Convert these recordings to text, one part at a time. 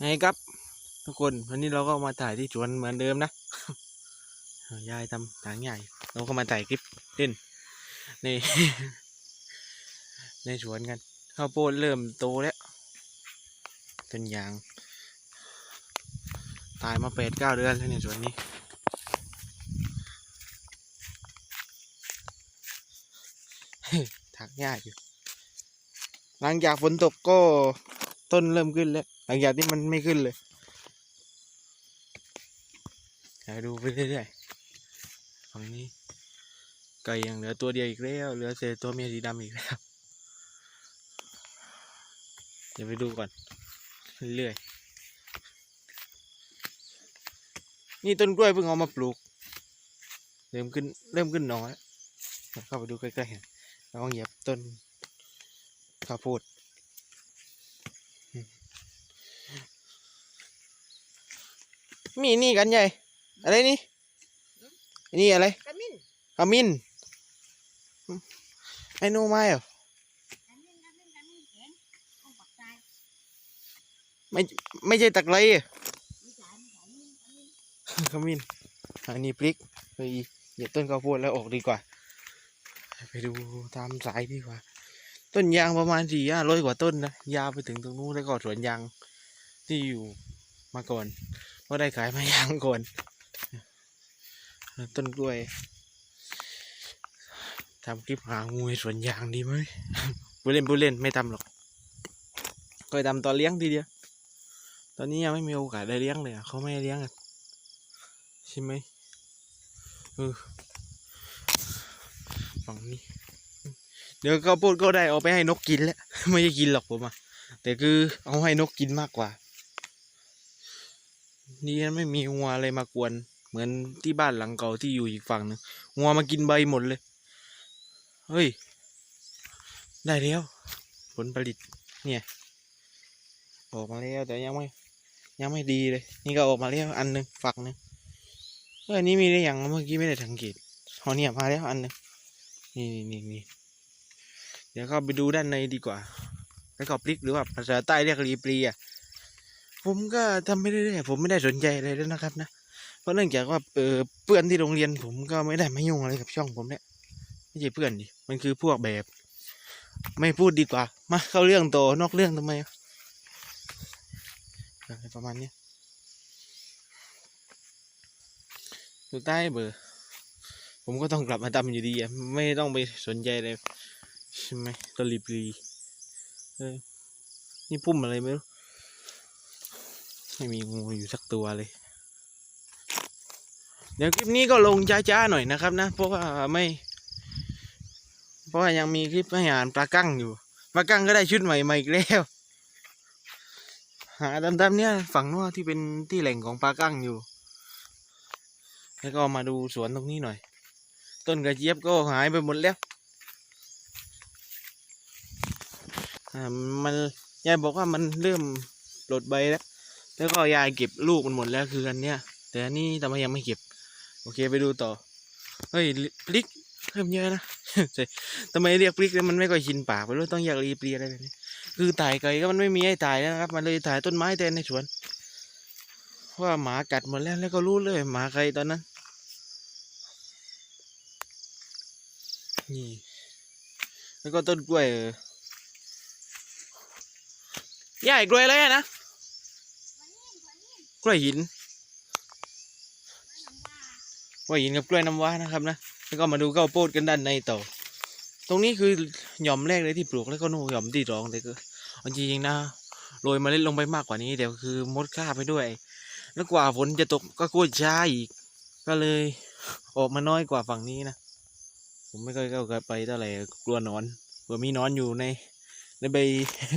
ไงครับทุกคนวันนี้เราก็มาถ่ายที่สวนเหมือนเดิมนะยายทำทางใหญ่เราก็มาถ่ายคลิปเล่นในในสวนกันข้าวโพดเริ่มโตแล้วต้นยาง ตายมาแปดเก้าเดือนแล้วในยสวนนี้ถักยากอยู่ หลังจากฝนตกก็ต้นเริ่มขึ้นแล้ว หลังจากที่มันไม่ขึ้นเลยเดี๋ยดูไปเรื่อยๆฝั่งนี้ไก่ยังเหลือตัวเดียวอีกแล้ว เหลือเศษตัวเมียสีดำอีกแล้ว เดี๋ยวไปดูก่อน เรื่อยๆนี่ต้นกล้วยเพิ่งเอามาปลูก เริ่มขึ้นเริ่มขึ้นหนอแล้วเดี๋ยเข้าไปดูใกล้ๆแล้วก็เหยียบต้นข้าวโพด มีนี่กันใหญ่ อะไรนี่อันนี่อะไรกระมินขมิ้นไอ้โนไม้เหรอกระมินกระมินกระมินแข็งต้องปักใจไม่ไม่ใช่ตะไคร้อะมีสายมีสายมินกระมินขมิ้นอันนี้พริกไปเหยียบต้นข้าวโพดแล้วออกดีกว่า ไปดูตามสายดีกว่า ต้นยางประมาณสี่ห้าร้อยกว่าต้นนะ ยาวไปถึงตรงนู้นแล้วก็สวนยางที่อยู่มาก่อน เพราะได้ขายมายางก่อน ต้นกล้วยทำคลิปหางูสวนยางดีไหมผู้เล่นผู้เล่นไม่ทำหรอกเคยทำตอนเลี้ยงทีเดียว ตอนนี้ยังไม่มีโอกาสได้เลี้ยงเลยอะเขาไม่เลี้ยงกันใช่ไหมเออฝั่งนี้ เดี๋ยวข้าวโพดก็ได้เอาไปให้นกกินแล้ว ไม่ได้กินหรอกผมอะแต่คือเอาให้นกกินมากกว่า นี่ไม่มีงัวอะไรมากวน เหมือนที่บ้านหลังเก่าที่อยู่อีกฝั่งหนึงงัวมากินใบหมดเลย เฮ้ย ได้แล้ว ผลผลิต เนี่ย ออกมาแล้วแต่ยังไม่ ยังไม่ดีเลย นี่ก็ออกมาแล้วอันหนึ่งฝักหนึ่งเอออันนี้มีได้ยังเมื่อกี้ไม่ได้สังเกตอ๋อเนี่ยมาแล้วอันหนึ่งนี่นี่นี่เดี๋ยวเข้าไปดูด้านในดีกว่า แล้วก็พลิกหรือว่าภาษาใต้เรียกรีปรีอะ ผมก็ทำไม่ได้ผมไม่ได้สนใจอะไรแล้วนะครับนะเพราะเนื่องจากว่าเออเพื่อนที่โรงเรียนผมก็ไม่ได้ไมายุ่งอะไรกับช่องผมเนี่ยไม่ใช่เพื่อนดิมันคือพวกแบบ ไม่พูดดีกว่า มาเข้าเรื่องโตอนอกเรื่องทำไมอะไรประมาณนี้ยสุดท้ายเบอร์ ผมก็ต้องกลับมาทำอยู่ดีอะไม่ต้องไปสนใจเลยใช่ไหมตอรีปรีเออนี่พุ่มอะไรไม่รู้ ไม่มีงูอยู่สักตัวเลย เดี๋ยวคลิปนี้ก็ลงช้าๆหน่อยนะครับ นะ เพราะว่าไม่ เพราะว่ายังมีคลิปให้อ่านปลากั้งอยู่ปลากั้งก็ได้ชุดใหม่มาอีกแล้ว หาดำๆเนี่ยฝั่งนู้นที่เป็นที่แหล่งของปลากั้งอยู่ แล้วก็มาดูสวนตรงนี้หน่อย ต้นกระเจี๊ยบก็หายไปหมดแล้วมันยายบอกว่ามันเริ่มปลดใบแล้ว แล้วก็ยายเก็บลูกมันหมดแล้วคืออันเนี้ย แต่อันนี้ทำไมยังไม่เก็บ โอเคไปดูต่อ เฮ้ยพลิกเพิ่มเยอะนะใช่ทำไมเรียกพลิกแล้วมันไม่ค่อยชินปากไปรู้ต้องอยากรีเปรียอะไรแบบนี้ คือถ่ายไก่ก็มันไม่มีให้ถ่ายนะครับ มันเลยถ่ายต้นไม้แทนในสวนเพราะว่าหมากัดหมดแล้วแล้วก็รู้เลยหมาใครตอนนั้น นี่ แล้วก็ต้นกล้วยใหญ่กล้วยอะไรอะนะ กล้วยหินกล้วยหินกับกล้วยน้ำว้านะครับนะแล้วก็มาดูข้าวโพดกันด้านในต่อ ตรงนี้คือหย่อมแรกเลยที่ปลูกแล้วก็นู่นหย่อมที่สองแต่ก็จริงๆนะโรยเมล็ดลงไปมากกว่านี้เดี๋ยวคือมดฆ่าไปด้วย แล้วกว่าฝนจะตกก็กล้วยช้าอีก ก็เลยออกมาน้อยกว่าฝั่งนี้นะ ผมไม่เคยเข้าไปเท่าไหร่กลัวนอนเผื่อมีนอนอยู่ในในใบ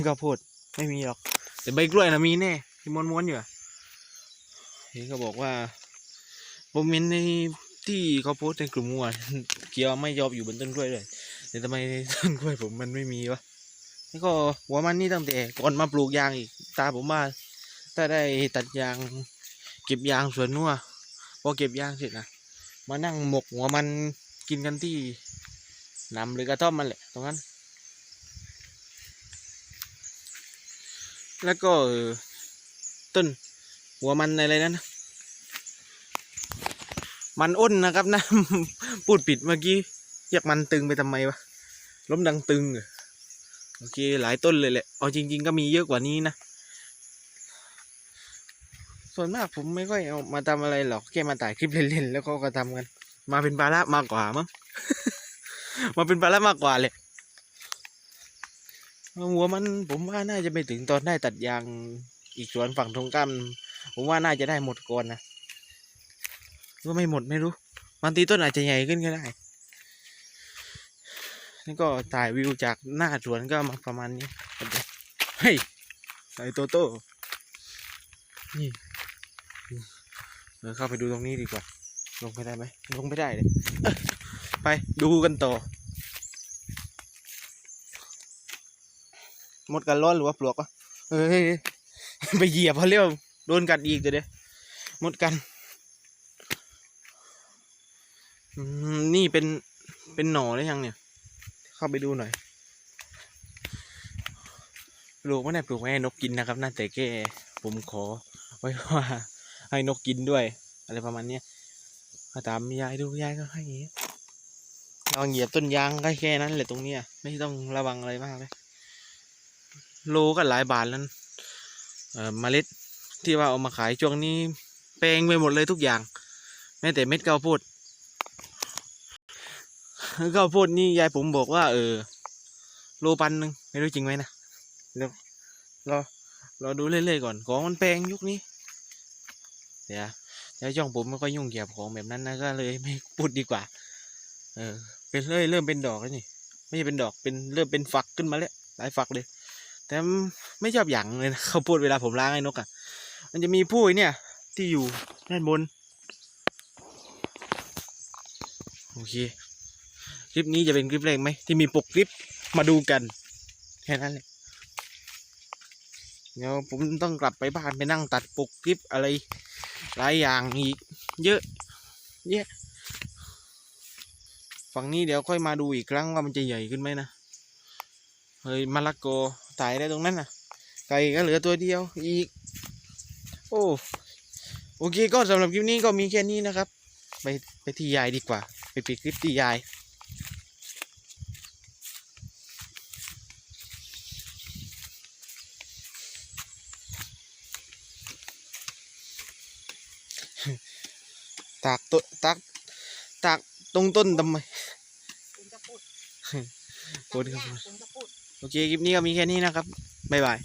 ข้าวโพดไม่มีหรอก แต่ใบกล้วยนะมีแน่ที่ม้วนๆอยู่ เห็นเขาบอกว่าผมเห็นในที่เขาโพสต์ในกลุ่มวัวเกียวไม่ยอมอยู่บนต้นกล้วยเลยแต่ทำไมต้นกล้วยผมมันไม่มีวะแล้วก็หัวมันนี่ตั้งแต่ก่อนมาปลูกยางอีกตาผมว่าถ้าได้ตัดยาง เก็บยางสวนนัวพอเก็บยางเสร็จนะมานั่งหมกหัวมันกินกันที่นำหรือกระท่อมมันแหละตรงนั้น แล้วก็ต้น หัวมันอะไรนั่นมันอ้นนะครับนะพูดผิดเมื่อกี้เรียกมันตึงไปทำไมวะล้มดังตึงเหรอโอเคหลายต้นเลยแหละเอาจริง ๆ ก็มีเยอะกว่านี้นะส่วนมากผมไม่ค่อยเอามาทำอะไรหรอกแค่มาถ่ายคลิปเล่นๆแล้วก็ก็ทำกัน มาเป็นภาระมากกว่ามั้งมาเป็นภาระมากกว่าเลยหัวมันผมว่าน่าจะไปถึงตอนได้ตัดยางอีกสวนฝั่งตรงข้าม ผมว่าน่าจะได้หมดก่อนนะก็ไม่หมดไม่รู้บางทีต้นอาจจะใหญ่ขึ้นก็ได้นี่ก็ถ่ายวิวจากหน้าสวนก็มาประมาณนี้เฮ้ยไอโตโต้นี่เออเข้าไปดูตรงนี้ดีกว่า ลงไปได้ไหมลงไม่ได้เลยไปดูกันต่อหมดกันร้อนหรือว่าปลวกวะเฮ้ยไปเหยียบเขาเรียกว่า โดนกัดอีกเดี๋ยวเดี๋ยวหมดกัน นี่เป็นเป็นหน่อหรือยังเนี่ย เข้าไปดูหน่อยปลูกไม่ได้ปลูกไม่ให้นกกินนะครับน่าแต่แกผมขอ ไว้ว่าให้นกกินด้วย อะไรประมาณเนี้ยมาตามยายดูยายก็ให้อย่างงี้ลองเหยียบต้นยางก็แค่นั้นแหละตรงเนี้ยไม่ต้องระวังอะไรมากเลย โลก็หลายบาทแล้วนะเอ่อเมล็ด ที่ว่าเอามาขายช่วงนี้แปลงไปหมดเลยทุกอย่าง แม้แต่เม็ดข้าวโพดข้าวโพดนี่ยายผมบอกว่า เออ โลปันหนึ่งไม่รู้จริงไหมนะเดี๋ยวรอรอดูเรื่อยๆก่อนของมันแพงยุคนี้ เดี๋ยวแล้วช่องผมไม่ค่อยยุ่งเกี่ยวกับของแบบนั้นนะก็เลยไม่พูดดีกว่า เออ เป็นเริ่มเริ่มเป็นดอกแล้วนี่ไม่ใช่เป็นดอกเป็นเริ่มเป็นฝักขึ้นมาแล้วหลายฝักเลย แต่ไม่ชอบอย่างเลยนะเขาพูดเวลาผมล้างไอ้นกอะ มันจะมีผู้ไอเนี่ย ที่อยู่ด้านบน โอเค คลิปนี้จะเป็นคลิปแรกไหม ที่มีปกคลิปมาดูกัน แค่นั้นแหละเดี๋ยวผมต้องกลับไปบ้านไปนั่งตัดปกคลิปอะไร หลายอย่างอีก เยอะแยอะฝั่งนี้เดี๋ยวค่อยมาดูอีกครั้งว่ามันจะใหญ่ขึ้นไหมนะ เฮ้ยมะละกอถ่ายได้ตรงนั้นนะไก่ก็เหลือตัวเดียวอีก โอ้โอเคก็สำหรับคลิปนี้ก็มีแค่นี้นะครับ ไปไปที่ยายดีกว่า ไปปิดคลิปที่ยายตากต้นตากตากตรงต้นทำไมคุณจะพูดพูดครับคุณจะพูดโอเคคลิปนี้ก็มีแค่นี้นะครับ บ๊ายบาย